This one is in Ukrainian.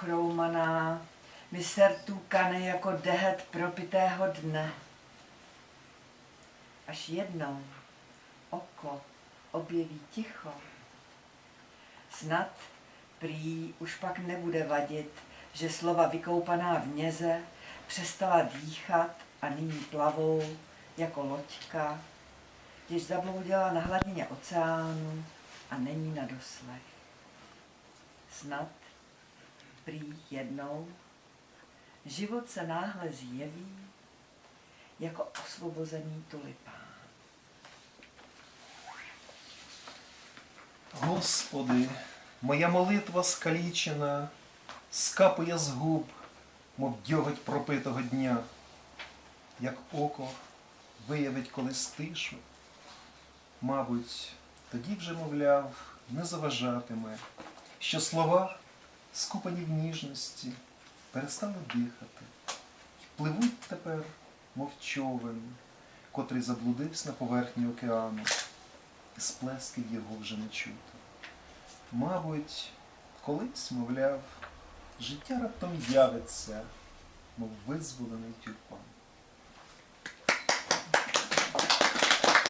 okroumaná, mi sertu kane jako dehet propitého dne. Až jednou oko objeví ticho, snad prý už pak nebude vadit, že slova vykoupaná v něze přestala dýchat a nyní plavou jako loďka, jež zabloudila na hladině oceánu a není na doslech. Snad prý jednou život se náhle zjeví jako osvobozený tulipán. Господи, моя молитва скалічена, скапує з губ, мов дьоготь пропитого дня, як око виявить колись тишу. Мабуть, тоді вже, мовляв, не заважатиме, що слова, скупані в ніжності, перестали дихати, пливуть тепер, мов човен, котрий заблудився на поверхні океану і сплесків його вже не чути. Мабуть, колись, мовляв, життя раптом явиться, мов визволений тюльпан.